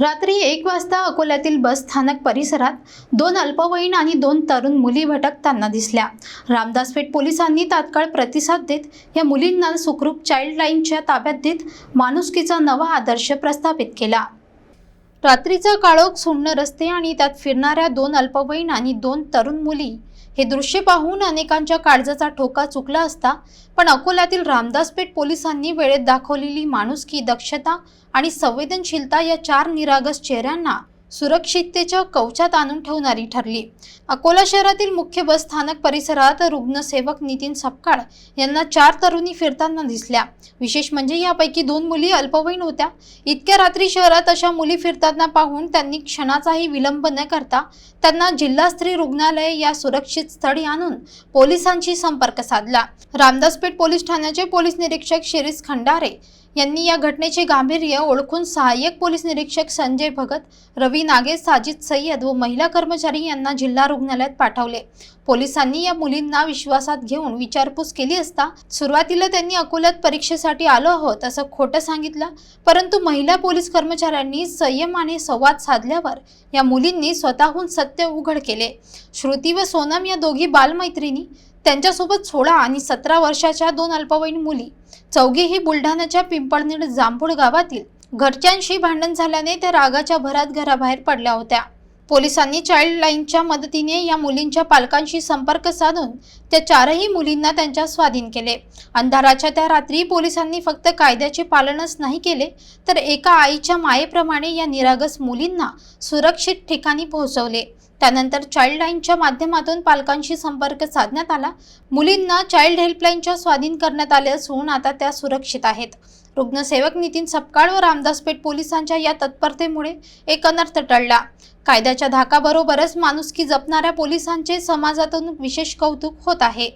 रात्री एक वाजता अकोल्यातील बस स्थानक परिसरात दोन अल्पवयीन आणि दोन तरुण मुली भटकताना दिसल्या. रामदासपेठ पोलिसांनी तात्काळ प्रतिसाद देत या मुलींना सुखरूप चाइल्ड लाईनच्या ताब्यात देत माणुसकीचा नवा आदर्श प्रस्थापित केला. रात्रीचा काळोख सुन्न रस्ते आणि त्यात फिरणाऱ्या दोन अल्पवयीन आणि दोन तरुण मुली. हे दृश्य पाहून अनेकांच्या काळजाचा ठोका चुकला असता पण अकोल्यातील रामदासपेठ पोलिसांनी वेळेत दाखवलेली माणुसकी दक्षता आणि संवेदनशीलता या चार निरागस चेहऱ्यांना सुरक्षिततेच्या कवचात आणून ठेवणारी ठरली. अकोला शहरातील मुख्य बस स्थानक परिसरात रुग्णसेवक नितीन सपकाळ यांना चार तरुणी फिरताना दिसल्या. विशेष म्हणजे यापैकी दोन मुली अल्पवयीन होत्या. इतक्या रात्री शहरात अशा मुली फिरताना पाहून त्यांनी क्षणाचाही विलंब न करता त्यांना जिल्हा स्त्री रुग्णालय या सुरक्षित स्थळी आणून पोलिसांशी संपर्क साधला. रामदासपेठ पोलीस ठाण्याचे पोलीस निरीक्षक शिरीष खंडारे यांनी या घटनेचे गांभीर्य ओळखून सहाय्यक पोलीस निरीक्षक संजय भगत रवी नागे साजिद सय्यद व महिला कर्मचारी यांना जिल्हा रुग्णालयात पाठवले. पोलिसांनी या मुलींना विश्वासात घेऊन विचारपूस केली असता सुरुवातीला त्यांनी अकोल्यात परीक्षेसाठी आलो आहोत असं खोटं सांगितलं परंतु महिला पोलीस कर्मचाऱ्यांनी संयमाने संवाद साधल्यावर या मुलींनी स्वतःहून सत्य उघड केले. श्रुती व सोनम या दोघी बालमैत्रिणी त्यांच्यासोबत सोळा आणि सतरा वर्षाच्या दोन अल्पवयीन मुली. चौघीही बुलढाण्याच्या पिंपळनेर जांभूळ गावातील घरच्यांशी भांडण झाल्याने त्या रागाच्या भरात घराबाहेर पडल्या होत्या. पोलिसांनी चाइल्ड लाईनच्या मदतीने या मुलींच्या पालकांशी संपर्क साधून त्या चारही मुलींना त्यांच्या स्वाधीन केले. अंधाराच्या त्या रात्री पोलिसांनी फक्त कायद्याचे पालनच नाही केले तर एका आईच्या मायेप्रमाणे या निरागस मुलींना सुरक्षित ठिकाणी पोहोचवले. त्यानंतर चाइल्ड लाईनच्या माध्यमातून पालकांशी संपर्क साधण्यात आला. मुलींना चाइल्ड हेल्पलाईनच्या स्वाधीन करण्यात आले असून आता त्या सुरक्षित आहेत. रुग्णसेवक नितीन सपकाळ व रामदासपेठ पोलिसांच्या या तत्परतेमुळे एक अनर्थ टळला. कायद्याच्या धाकाबरोबरच माणुसकी जपणाऱ्या पोलिसांचे समाजातून विशेष कौतुक होत आहे.